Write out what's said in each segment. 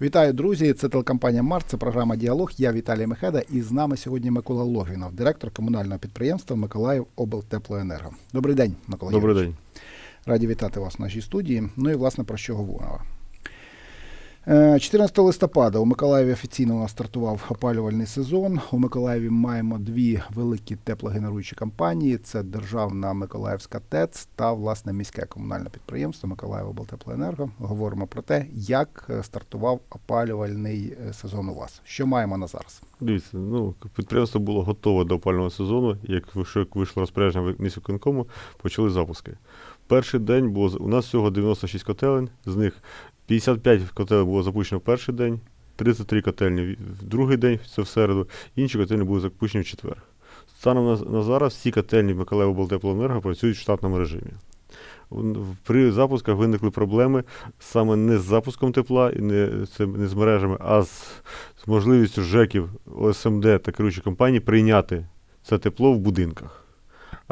Вітаю, друзі! Це телекомпанія Март, це програма Діалог. Я Віталій Мехеда, і з нами сьогодні Микола Логвінов, директор комунального підприємства Миколаїв облтеплоенерго. Добрий день, Микола. Добрий Євич. день. Раді вітати вас в нашій студії. Ну і власне про що говоримо. Е, 14 листопада у Миколаєві офіційно стартував опалювальний сезон. У Миколаєві маємо дві великі теплогенеруючі компанії: це державна Миколаївська ТЕЦ та власне міське комунальне підприємство Миколаїв облтеплоенерго. Говоримо про те, як е, стартував опалювальний е, сезон у вас. Що маємо на зараз? Дивіться, ну підприємство було готове до опального сезону. Як вийшло, розпорядження міськвиконкому, почали запуски. Перший день було у нас всього 96 котелень, з них 55 котелень було запущено в перший день, 33 котельні в- другий день, це в середу, інші котельні були запущені в четвер. Станом на, на зараз всі котельні Миколаїв облтеплоенерго працюють в штатному режимі. При запусках виникли проблеми саме не з запуском тепла і не, це не з мережами, а з, з можливістю ЖЕКів, ОСМД та керуючих компаній прийняти це тепло в будинках.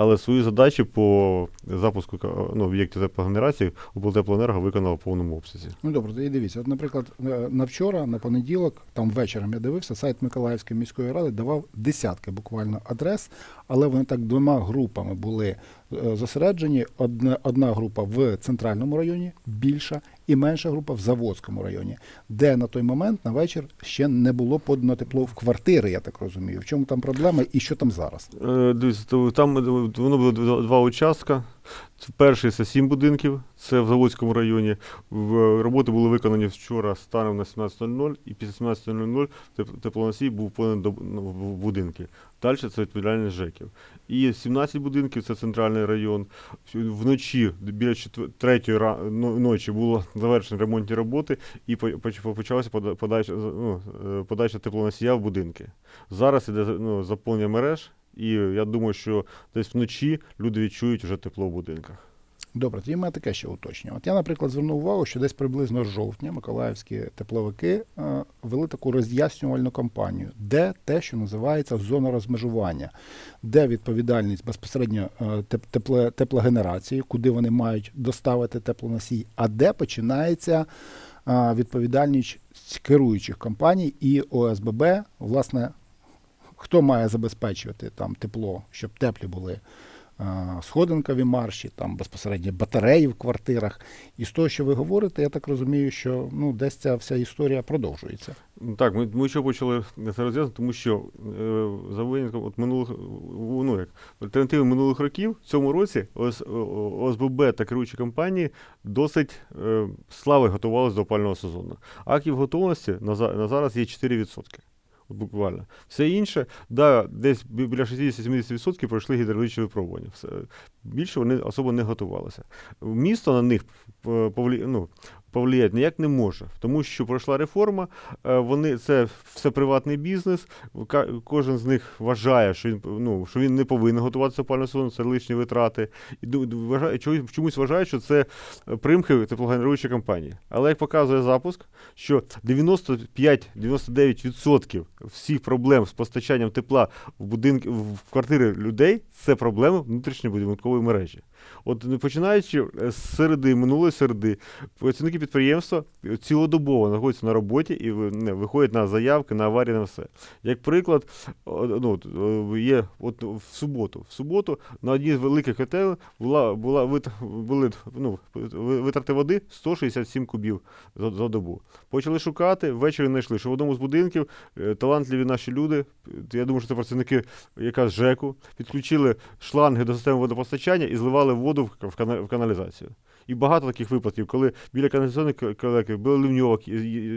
Але свої задачі по запуску ну, об'єктів теплогенерації облтеплоенерго виконало в повному обсязі. Ну добре, тоді дивіться. От, наприклад, е, на вчора, на понеділок, там вечором я дивився, сайт Миколаївської міської ради давав десятки буквально адрес, але вони так двома групами були е, зосереджені. Одна, одна група в центральному районі, більша, і менша група в Заводському районі, де на той момент на вечір ще не було подано тепло в квартири, я так розумію. В чому там проблема і що там зараз? Е, Дивіться, там е, воно було два- два участка. Перший це сім будинків, це в Заводському районі. Роботи були виконані вчора станом на 17.00, і після 17.00 теп- теплоносій був до ну, в будинки. Далі це відповідальність ЖЕКів. І 17 будинків це центральний район. Вночі біля 3 ночі було завершені ремонтні роботи і почалася пода- подача, ну, е, подача теплоносія в будинки. Зараз іде ну, заповнення мереж, і я думаю, що десь вночі люди відчують вже тепло в будинках. Добре, тоді мене таке ще уточнення. От я, наприклад, звернув увагу, що десь приблизно з жовтня миколаївські тепловики е, вели таку роз'яснювальну кампанію, де те, що називається зона розмежування, де відповідальність безпосередньо е, тепле, теплогенерації, куди вони мають доставити теплоносій, а де починається е, відповідальність керуючих компаній і ОСББ, власне, хто має забезпечувати там тепло, щоб теплі були сходинкові марші, там безпосередньо батареї в квартирах. І з того, що ви говорите, я так розумію, що ну, десь ця вся історія продовжується. Так, ми, ми що почали це розв'язати, тому що е, за винятком от минулих ну як альтернативи минулих років в цьому році ОС, ОСББ та керуючі компанії досить е, слави готувалися до опального сезону. Актів готовності на, на зараз є 4%. Буквально. Все інше, да, десь бі- біля 60-70% пройшли гідравлічні випробування. Все. Більше вони особо не готувалися. Місто на них е, повлі... ну, повлияти ніяк не може, тому що пройшла реформа, е, вони це все приватний бізнес. Кожен з них вважає, що він ну що він не повинен готуватися до опалювального сезону, це лишні витрати. І вважає, чомусь- вважає, що це примхи теплогенеруючої компанії. Але як показує запуск, що 95-99% всіх проблем з постачанням тепла в будинки в квартири людей це проблеми внутрішньої будинкової мережі. От починаючи з середи, минулої середи, працівники підприємства цілодобово знаходяться на роботі і не, виходять на заявки, на аварії, на все. Як приклад, ну, є от в суботу. В суботу на одній з великих котелень була, була були ну, витрати води 167 кубів за, за добу. Почали шукати, ввечері знайшли, що в одному з будинків е, талантливі наші люди, е, я думаю, що це працівники якраз ЖЕКу, підключили шланги до системи водопостачання і зливали воду в, в, кана- в каналізацію. І багато таких випадків, коли біля каналізаційних колекторів, біля ливньовок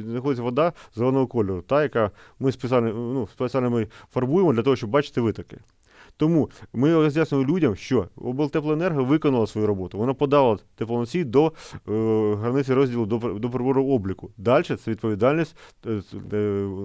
знаходиться вода зеленого кольору, та, яка ми спеціально, ну, спеціально ми фарбуємо для того, щоб бачити витоки. Тому ми роз'яснюємо людям, що облтеплоенерго виконала свою роботу. Вона подала теплоносій до е, границі розділу до, до обліку. Далі це відповідальність е, е,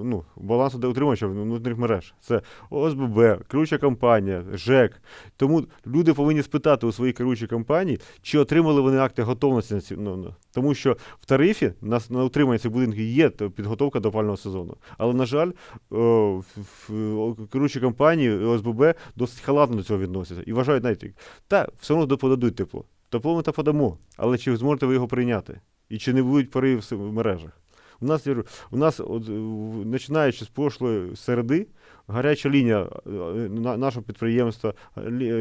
ну, балансу утримувача внутрішніх мереж. Це ОСББ, керуюча компанія, ЖЕК. Тому люди повинні спитати у своїй керуючій компанії, чи отримали вони акти готовності на ці. Ну, ну, тому що в тарифі на, на утримання цих будинків є підготовка до опального сезону. Але, на жаль, о, в- в- керуючі компанії ОСББ досить халатно до цього відносяться і вважають, знаєте, та все одно подадуть тепло. Тепло ми та подамо, але чи зможете ви його прийняти? І чи не будуть пари в мережах? У нас, у нас от, е, починаючи з прошлої середи, гаряча лінія е, нашого підприємства,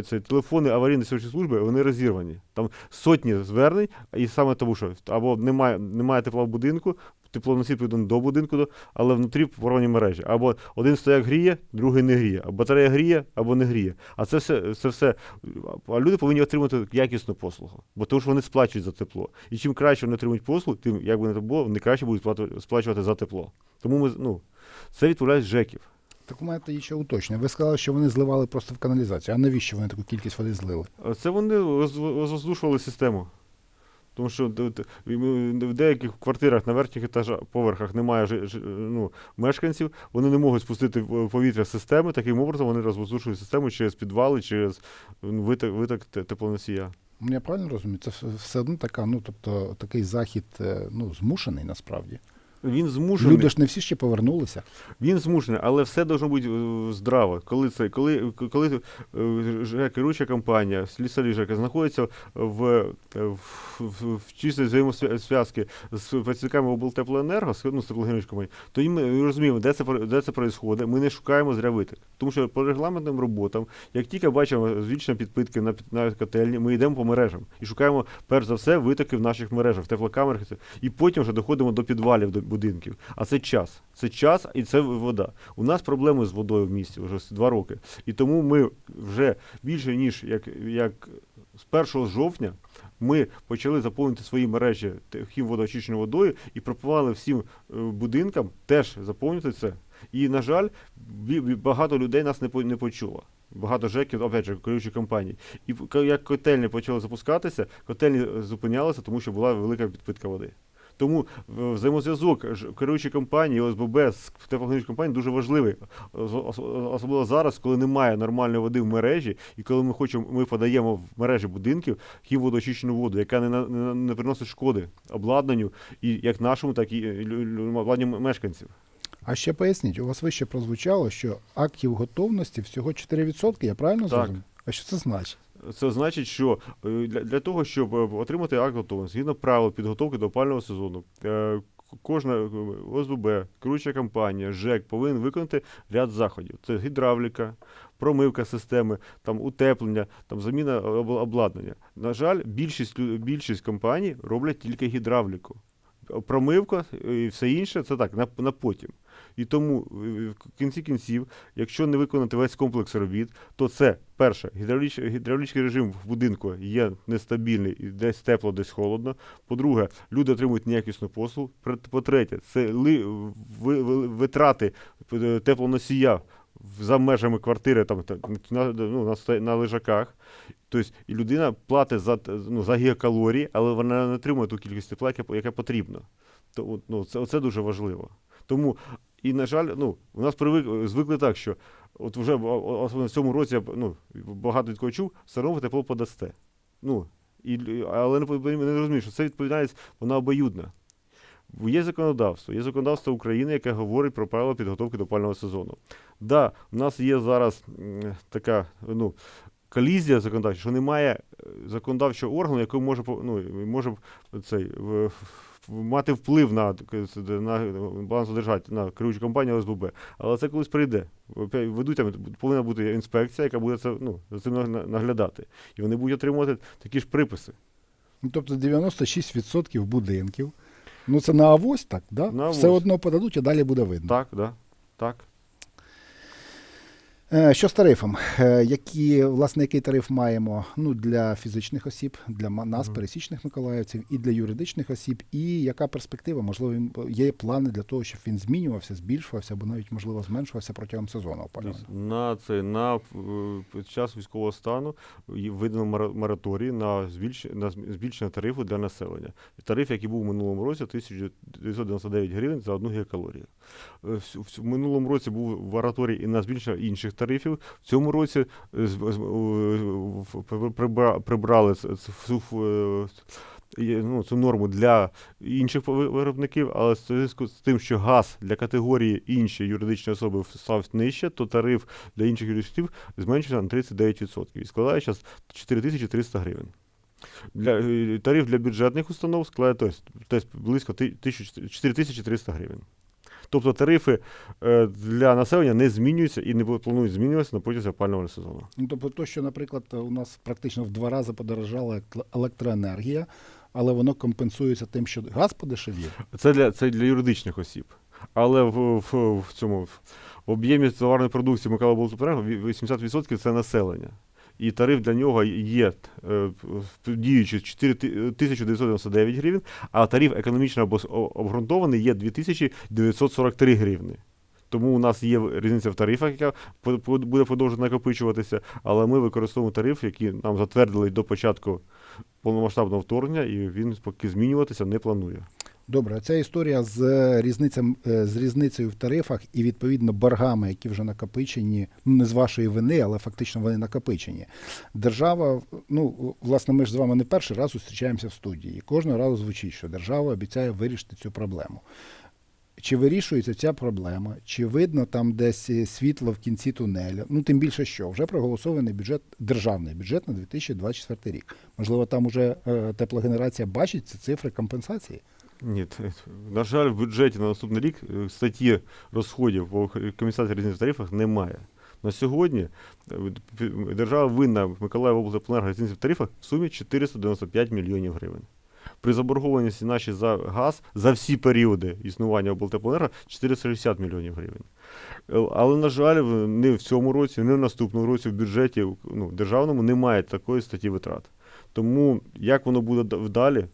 це телефони аварійної служби, вони розірвані. Там сотні звернень, і саме тому, що або немає, немає тепла в будинку, теплоносій підуть до будинку, але внутрі порвані мережі. Або один стояк гріє, другий не гріє, а батарея гріє або не гріє. А це все, це все. А люди повинні отримати якісну послугу, бо тому що вони сплачують за тепло. І чим краще вони отримують послугу, тим як би не було, вони краще будуть сплачувати за тепло. Тому ми ну, це відповідають ЖЕКів. Так у мене тоді ще уточнення. Ви сказали, що вони зливали просто в каналізацію. А навіщо вони таку кількість води злили? Це вони роз- роздушували систему. Тому що в деяких квартирах на верхніх етажах поверхах немає ж ж ну, мешканців, вони не можуть спустити в повітря з системи, таким образом вони розвозушують систему через підвали, через виток, виток теплоносія. Ну, Я правильно розумію? Це все- все одно така, ну тобто такий захід е, ну, змушений насправді. Він змушений. Люди ж не всі ще повернулися. Він змушений, але все должно бути е, здраво. Коли це, коли, коли е, керуюча компанія, слісарі ЖЕК знаходяться в, в, в, в чистій взаємосвязці з працівниками облтеплоенерго, з, ну, з теплогенеричної компанії, то ми розуміємо, де це, де це відбувається. Ми не шукаємо зря виток. Тому що по регламентним роботам, як тільки бачимо звічні підпитки на, на котельні, ми йдемо по мережам і шукаємо, перш за все, витоки в наших мережах, в теплокамерах. І потім вже доходимо до підвалів до будинків. А це час. Це час і це вода. У нас проблеми з водою в місті вже два роки. І тому ми вже більше ніж як, як з 1 жовтня ми почали заповнити свої мережі те- хімводоочищеною водою і пропонували всім е, будинкам теж заповнити це. І, на жаль, багато людей нас не, по- не почуло. Багато жеків, опять же, керуючі компанії. І як котельні почали запускатися, котельні е, зупинялися, тому що була велика підпитка води. Тому е, взаємозв'язок керуючої компанії ОСББ з теплогенеричною компанією дуже важливий. Ос- Особливо зараз, коли немає нормальної води в мережі, і коли ми хочемо, ми подаємо в мережі будинків хімводоочищену воду, яка не, не, не приносить шкоди обладнанню, і як нашому, так і е, обладнанню мешканців. А ще поясніть, у вас вище прозвучало, що актів готовності всього 4%, я правильно зрозумів? А що це значить? Це значить, що е, для, для того, щоб е, отримати акт готовності, згідно правил підготовки до опального сезону, е, кожна ОСББ, керуюча компанія, ЖЕК повинен виконати ряд заходів. Це гідравліка, промивка системи, там утеплення, там заміна обладнання. На жаль, більшість більшість компаній роблять тільки гідравліку. Промивка і все інше це так, на, на потім. І тому е, в кінці кінців, якщо не виконати весь комплекс робіт, то це перше, гідравліч, гідравлічний режим в будинку є нестабільний, і десь тепло, десь холодно. По-друге, люди отримують неякісну послугу. По-третє, це ли, ви- ви- витрати е, теплоносія за межами квартири, там та- на, ну, на, на лежаках. Тобто і людина платить за, ну, за гігакалорії, але вона не отримує ту кількість тепла, яка потрібна. То, ну, це, це дуже важливо. Тому, і, на жаль, ну, у нас привик, звикли так, що от вже в цьому році я ну, багато від кого чув, все одно тепло подасте. Ну, і, але не, не розумію, що це відповідальність, вона обоюдна. Є законодавство, є законодавство України, яке говорить про правила підготовки до опального сезону. Да, у нас є зараз така ну, колізія законодавча, що немає е, законодавчого органу, який може ну, може цей, мати вплив на, на балансодержатель, на керуючу компанію ОСББ. Але це колись прийде. Ведуть там повинна бути інспекція, яка буде це ну, за цим наглядати. І вони будуть отримувати такі ж приписи. Ну, тобто 96% будинків. Ну це на авось так, да? На Все одно подадуть, а далі буде видно. Так, да, так. Е, Що з тарифом? Е, Які, власне, який тариф маємо ну, для фізичних осіб, для нас, пересічних миколаївців, і для юридичних осіб, і яка перспектива? Можливо, є плани для того, щоб він змінювався, збільшувався, або навіть, можливо, зменшувався протягом сезону? На це на е, час військового стану видано мора- мораторій на збільшення на збільшення тарифу для населення. Тариф, який був в минулому році, 1999 гривень за одну гігакалорію. В минулому році був мораторій і на збільшення інших тарифів. В цьому році е, прибрали цю е, ну, цю норму для інших виробників, але в зв'язку з тим, що газ для категорії інші юридичні особи став нижче, то тариф для інших юридичних зменшився на 39% і складає зараз 4300 гривень. Для, е, тариф для бюджетних установ складає тобто, тобто близько ти- 1000 4300 гривень. Тобто тарифи е, для населення не змінюються і не планують змінюватися на протязі опалювального сезону. Ну, тобто, то, що, наприклад, у нас практично в два рази подорожала електроенергія, але воно компенсується тим, що газ подешевів. Це для, це для юридичних осіб. Але в, в, в цьому в об'ємі товарної продукції Микола Болтопенерго 80% це населення. І тариф для нього є е, діючий 4999 гривень, а тариф економічно обґрунтований є 2943 гривні. Тому у нас є різниця в тарифах, яка буде продовжувати накопичуватися, але ми використовуємо тариф, який нам затвердили до початку повномасштабного вторгнення, і він поки змінюватися не планує. Добре, ця історія з різницем, е, з різницею в тарифах і відповідно боргами, які вже накопичені, ну не з вашої вини, але фактично вони накопичені. Держава, ну власне, ми ж з вами не перший раз зустрічаємося в студії. І кожного разу звучить, що держава обіцяє вирішити цю проблему. Чи вирішується ця проблема, чи видно там десь е, світло в кінці тунелю? Ну тим більше, що вже проголосований бюджет, державний бюджет на 2024 рік. Можливо, там уже е, теплогенерація бачить ці цифри компенсації. Ні, на жаль, в бюджеті на наступний рік е, статті розходів по комісації різниць в тарифах немає. На сьогодні е, держава винна Миколаїв облтеплоенерго різниці в тарифах в сумі 495 мільйонів гривень. При заборгованості наші за газ за всі періоди існування облтеплоенерго 460 мільйонів гривень. Е, Але, на жаль, не в цьому році, не в наступному році в бюджеті ну, державному немає такої статті витрат. Тому як воно буде вдалі,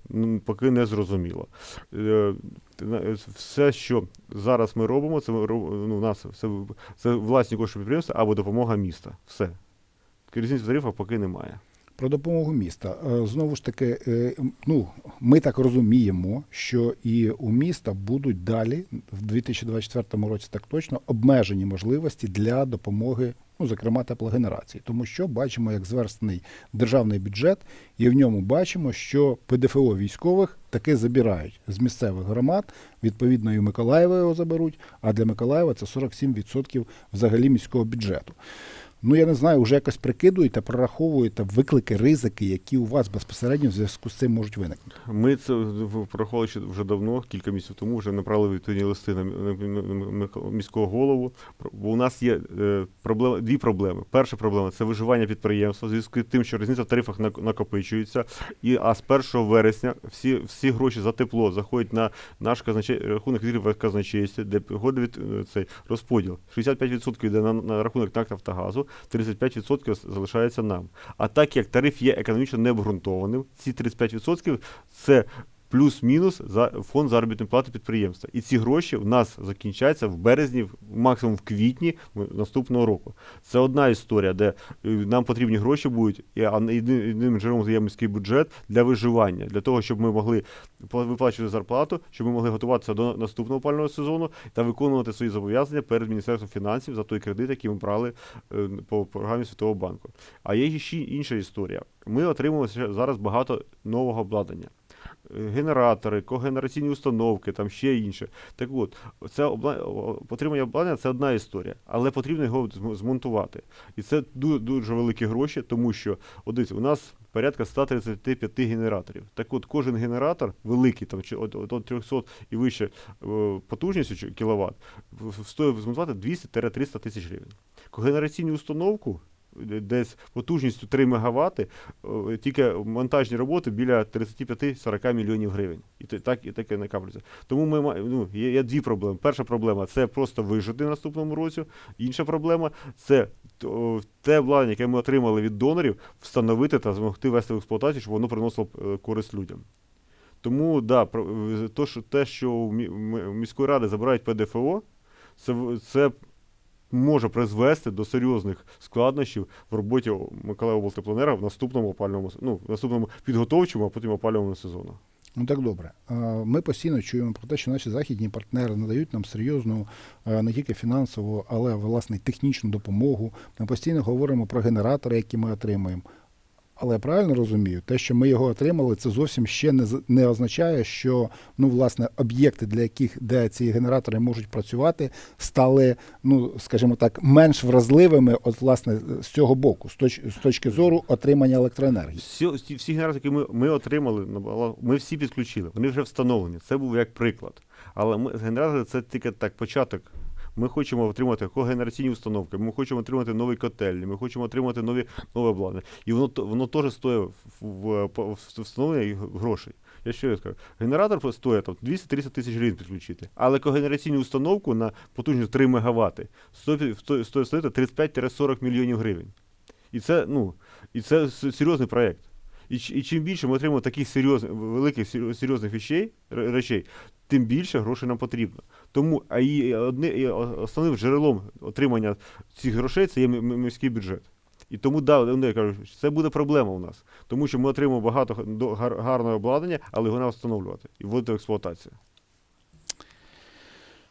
поки не зрозуміло. Е, е, Все, що зараз ми робимо, це ну, нас це, це власні кошти підприємства або допомога міста. Все. Різниці в тарифах поки немає. Про допомогу міста. Е, Знову ж таки, е, ну, ми так розуміємо, що і у міста будуть далі, в 2024 році так точно, обмежені можливості для допомоги, ну, зокрема, теплогенерації. Тому що бачимо, як зверстаний державний бюджет, і в ньому бачимо, що ПДФО військових таки забирають з місцевих громад, відповідно, і Миколаєва його заберуть, а для Миколаєва це 47% взагалі міського бюджету. Ну, я не знаю, вже якось прикидуєте, прораховуєте виклики, ризики, які у вас безпосередньо в зв'язку з цим можуть виникнути. Ми це порахували вже давно, кілька місяців тому, вже направили відповідні листи на мі- на мі- на міського голову. Бо у нас є е, проблема, дві проблеми. Перша проблема це виживання підприємства, в зв'язку з тим, що різниця в тарифах нак- накопичується. І, а з 1 вересня всі, всі гроші за тепло заходять на наш казначей, рахунок відкритого казначейства, де від, е, цей розподіл. 65% йде на, на рахунок НАК «Нафтогазу», 35% залишається нам. А так як тариф є економічно необґрунтованим, ці 35% це плюс-мінус за фонд заробітної плати підприємства. І ці гроші в нас закінчаються в березні, максимум в квітні наступного року. Це одна історія, де е, нам потрібні гроші будуть, а єди- єдиним джерелом є міський бюджет для виживання, для того, щоб ми могли пла- виплачувати зарплату, щоб ми могли готуватися до наступного опалювального сезону та виконувати свої зобов'язання перед Міністерством фінансів за той кредит, який ми брали е, по програмі Світового банку. А є ще інша історія. Ми отримуємо зараз багато нового обладнання. Генератори, когенераційні установки, там ще інше. Так от, це отримання обладнання це одна історія, але потрібно його змонтувати. І це ду- дуже великі гроші, тому що от у нас порядка 135 генераторів. Так от, кожен генератор великий, там чи от, от, от 300 і вище е, потужністю чи кіловат, стоїть змонтувати 200-300 тисяч гривень. Когенераційну установку десь потужністю 3 МВт, е, тільки монтажні роботи біля 35-40 мільйонів гривень. І так і таке накаплюється. Тому ми ну, є, є дві проблеми. Перша проблема це просто вижити в наступному році. Інша проблема це те обладнання, яке ми отримали від донорів, встановити та змогти вести в експлуатацію, щоб воно приносило е, користь людям. Тому да, то, що, те, що у міської ради забирають ПДФО, це, це може призвести до серйозних складнощів в роботі Миколаєва облтеплоенерго в наступному опалювальному с- ну, в наступному підготовчому, а потім опалювальному сезону. Ну так добре. Ми постійно чуємо про те, що наші західні партнери надають нам серйозну не тільки фінансову, але власне технічну допомогу. Ми постійно говоримо про генератори, які ми отримуємо. Але я правильно розумію, те, що ми його отримали, це зовсім ще не, не означає, що ну, власне, об'єкти, для яких де ці генератори можуть працювати, стали, ну, скажімо так, менш вразливими, от, власне, з цього боку, з, точ, з точки зору отримання електроенергії. Всі, всі, генератори, які ми, ми отримали, бала- ми всі підключили, вони вже встановлені. Це був як приклад. Але ми, генератори це тільки так початок. Ми хочемо отримати когенераційні установки, ми хочемо отримати нові котельні, ми хочемо отримати нові нове обладнання. І воно, воно теж стоїть в, в, встановлення грошей. Я ще кажу, генератор стоїть там 200-300 тисяч гривень підключити, але когенераційну установку на потужність 3 МВт стоїть, стоїть, стоїть 35-40 мільйонів гривень. І це, ну, і це серйозний проєкт. І, і чим більше ми отримуємо таких серйозних, великих сер- серйозних речей, речей, тим більше грошей нам потрібно. Тому а і одне і основним джерелом отримання цих грошей це є міський бюджет. І тому да, я кажу, це буде проблема у нас, тому що ми отримуємо багато гарного обладнання, але його треба встановлювати і вводити в експлуатацію.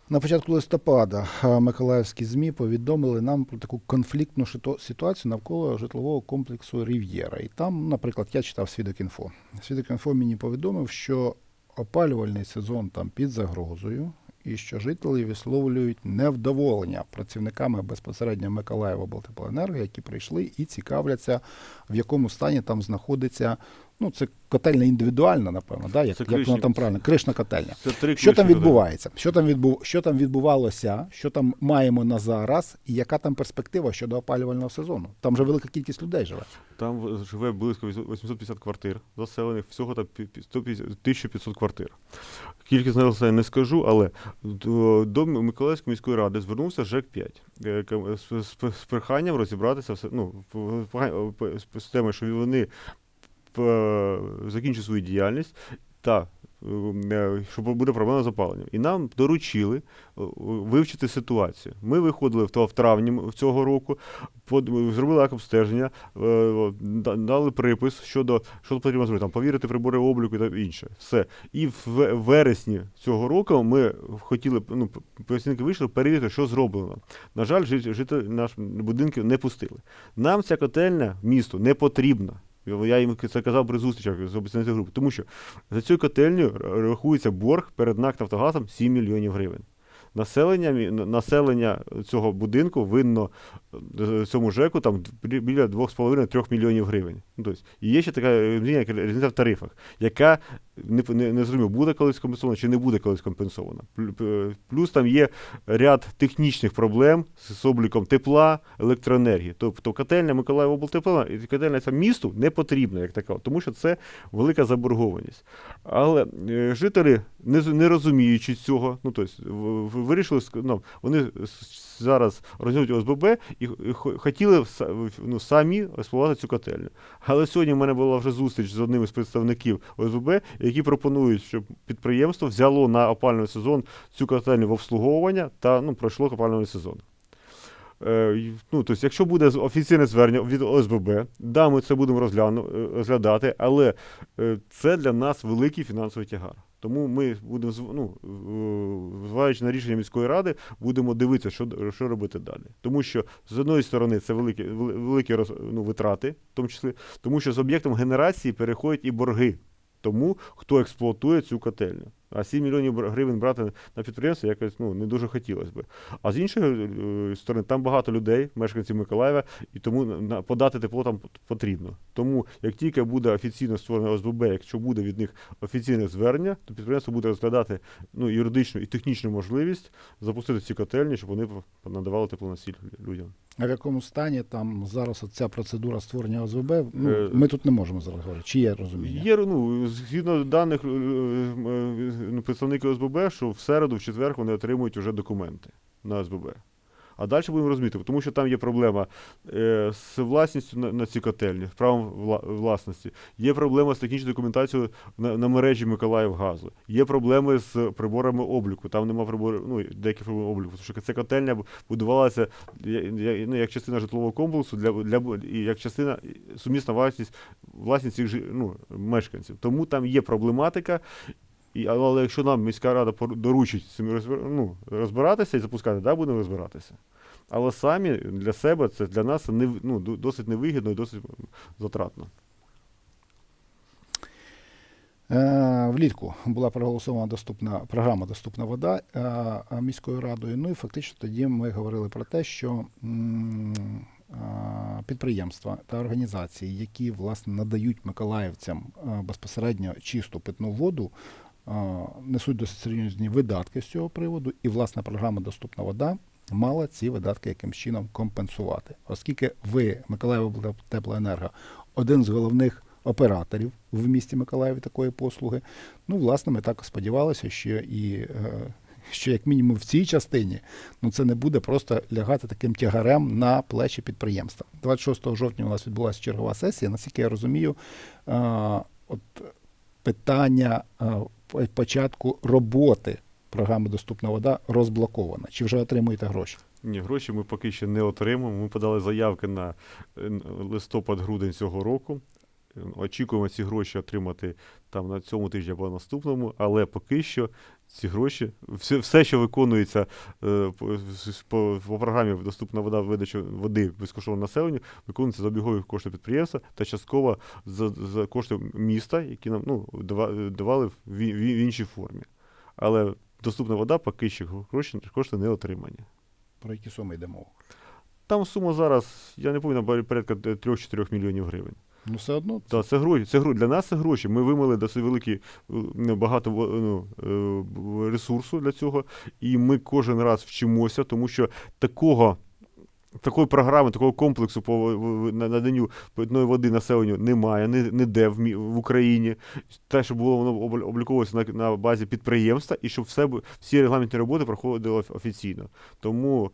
На початку листопада е, миколаївські ЗМІ повідомили нам про таку конфліктну ситуацію навколо житлового комплексу Рів'єра. І там, наприклад, я читав Свідок.Інфо. Свідок.Інфо мені повідомив, що опалювальний сезон там під загрозою, і що жителі висловлюють невдоволення працівниками безпосередньо Миколаєва Балтеплоенерго, які прийшли і цікавляться, в якому стані там знаходиться. Ну, це котельня індивідуальна, напевно, да? як, Це як вона там правильно, кришна котельня. Це три Що там відбувається? Що там відбув... що там відбувалося? Що там маємо на зараз, і яка там перспектива щодо опалювального сезону? Там же велика кількість людей живе. Там живе близько 850 квартир заселених, всього там пі- пі- 150 1500 квартир. Кількість я не скажу, але до, Миколаївської міської ради звернувся ЖЕК 5 е, з, проханням розібратися все, ну, з- темою, що вони закінчують закінчать свою діяльність та е, що буде проблема з опаленням. І нам доручили е, вивчити ситуацію. Ми виходили в травні цього року, зробили обстеження, е, дали припис щодо що потрібно зробити, там повірити прибори обліку та інше. Все. І в вересні цього року ми хотіли, ну, працівники вийшли перевірити, що зроблено. На жаль, жит- жителі наш будинки не пустили. Нам ця котельня місту не потрібна. Я їм це казав при зустрічах з обіцянців групи, тому що за цю котельню рахується борг перед НАК «Нафтогазом» 7 мільйонів гривень. Населення, населення цього будинку винно е, цьому ЖЕКу там біля 2,5-3 мільйонів гривень. Ну, тобто, і є ще така е, різниця в тарифах, яка не, не, не зрозуміло, буде колись компенсована чи не буде колись компенсована. Плюс там є ряд технічних проблем з, обліком тепла, електроенергії. Тобто котельня Миколаїв облтепла і котельня ця місту не потрібна, як така, тому що це велика заборгованість. Але е, жителі, не, не розуміючи цього, ну тобто, вирішили, ну, вони зараз організують ОСББ і хотіли ну, самі експлуатувати цю котельню. Але сьогодні в мене була вже зустріч з одним із представників ОСББ, які пропонують, щоб підприємство взяло на опалювальний сезон цю котельню в обслуговування та ну, пройшло опалювальний сезон. Е, ну, тобто, якщо буде офіційне звернення від ОСББ, да, ми це будемо е, розглядати, але е, це для нас великий фінансовий тягар. Тому ми будемо, ну, зважаючи на рішення міської ради, будемо дивитися, що, що робити далі. Тому що з одної сторони це великі, великі роз, ну, витрати, в тому числі, тому що з об'єктом генерації переходять і борги тому, хто експлуатує цю котельню. А 7 мільйонів гривень брати на підприємство якось ну, не дуже хотілося би. А з іншої е, сторони, там багато людей, мешканців Миколаєва, і тому подати тепло там потрібно. Тому як тільки буде офіційно створене ОСББ, якщо буде від них офіційне звернення, то підприємство буде розглядати ну, юридичну і технічну можливість запустити ці котельні, щоб вони надавали теплоносіль людям. А в якому стані там зараз ця процедура створення ОСББ? Ну, Е, ми тут не можемо зараз говорити. Чи є розуміння? Є ну, згідно даних е, е, ну, представників ОСББ, що в середу, в четвер вони отримують вже документи на ОСББ. А далі будемо розуміти, тому що там є проблема е, з власністю на, на ці котельні, з правом вла- власності. Є проблема з технічною документацією на, на мережі Миколаївгазу. Є проблеми з приборами обліку. Там нема приборів, ну, деяких приборів обліку. Тому що ця котельня будувалася ну, як частина житлового комплексу для, для, як частина сумісна власність, власність цих ну, мешканців. Тому там є проблематика. І, але якщо нам міська рада доручить цим ну, розбиратися і запускати, да, будемо розбиратися. Але самі для себе це для нас не, ну, досить невигідно і досить затратно. Е, Влітку була проголосована доступна програма Доступна вода е, е, міською радою. Ну і фактично тоді ми говорили про те, що підприємства та організації, які власне надають миколаївцям безпосередньо чисту питну воду, несуть досить серйозні видатки з цього приводу, і власне програма Доступна вода мала ці видатки якимсь чином компенсувати, оскільки ви, Миколаїв Теплоенерго, один з головних операторів в місті Миколаєві такої послуги. Ну, власне, ми так сподівалися, що і е, що як мінімум в цій частині ну це не буде просто лягати таким тягарем на плечі підприємства. 26 жовтня у нас відбулася чергова сесія. Наскільки я розумію, е, от питання е, початку роботи програми Доступна вода розблокована? Чи вже отримуєте гроші? Ні, гроші ми поки що не отримуємо. Ми подали заявки на е, листопад-грудень цього року. Е, Очікуємо ці гроші отримати там на цьому тижні або наступному, але поки що ці гроші, все, все що виконується е, по, по, програмі Доступна вода видача води безкоштовно населенню, виконується за обігові кошти підприємства та частково за, за кошти міста, які нам ну, давали в, ві- в іншій формі. Але доступна вода поки що гроші кошти не отримані. Про які суми йде мова? Там сума зараз, я не пам'ятаю, порядка 3-4 мільйонів гривень. Ну, все одно Та це гроші. Це гроші. Для нас це гроші. Ми вимили досить великі е, багато во- ну, е, ресурсу для цього, і ми кожен раз вчимося, тому що такого. Такої програми, такого комплексу по наданню питної води населенню немає, ніде в, в Україні. Те, щоб було воно обл- обліковувалося на, на базі підприємства, і щоб все, всі регламентні роботи проходили офіційно. Тому,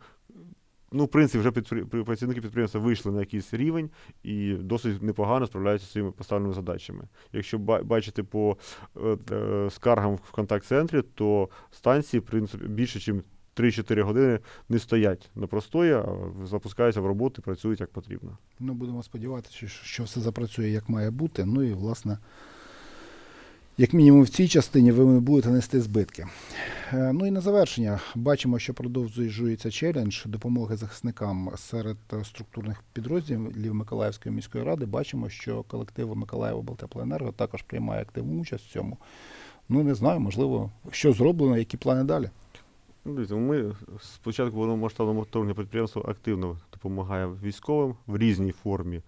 ну, в принципі, вже підпри- працівники підприємства вийшли на якийсь рівень і досить непогано справляються зі своїми поставленими задачами. Якщо бачити по е, е, скаргам в контакт-центрі, то станції, в принципі, більше, ніж 3-4 години не стоять на простої, а запускаються в роботу і працюють як потрібно. Ну, будемо сподіватися, що все запрацює як має бути. Ну і, власне, як мінімум в цій частині ви будете нести збитки. Е, Ну і на завершення бачимо, що продовжується челендж допомоги захисникам серед структурних підрозділів Миколаївської міської ради. Бачимо, що колектив Миколаєва Белтеплоенерго також приймає активну участь в цьому. Ну, не знаю, можливо, що зроблено, які плани далі. Ну, ми з початку повномасштабного вторгнення підприємство активно допомагає військовим в різній формі.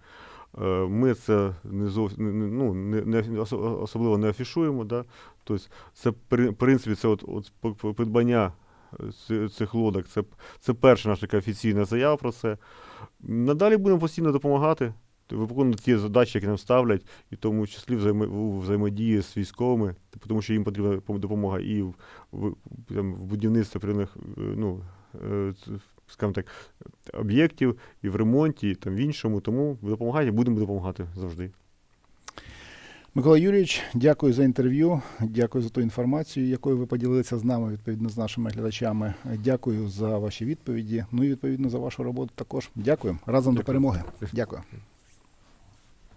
Е, Ми це не зов... ну, не, не особливо не афішуємо. Да? Тобто, це в принципі це от, от придбання е, цих лодок. Це, це перша наша така офіційна заява про це. Надалі будемо постійно допомагати. Виконувати ті задачі, які нам ставлять, і в тому числі взаємо, взаємодії з військовими, тому що їм потрібна пом- допомога і в, в, там, в будівництві е, ну, скажімо так, об'єктів, і в ремонті, і там в іншому. Тому допомагайте, будемо допомагати завжди. Микола Юрійович, дякую за інтерв'ю. Дякую за ту інформацію, якою ви поділилися з нами, відповідно з нашими глядачами. Дякую за ваші відповіді. Ну і відповідно за вашу роботу також. Дякую. Разом до перемоги. Дякую.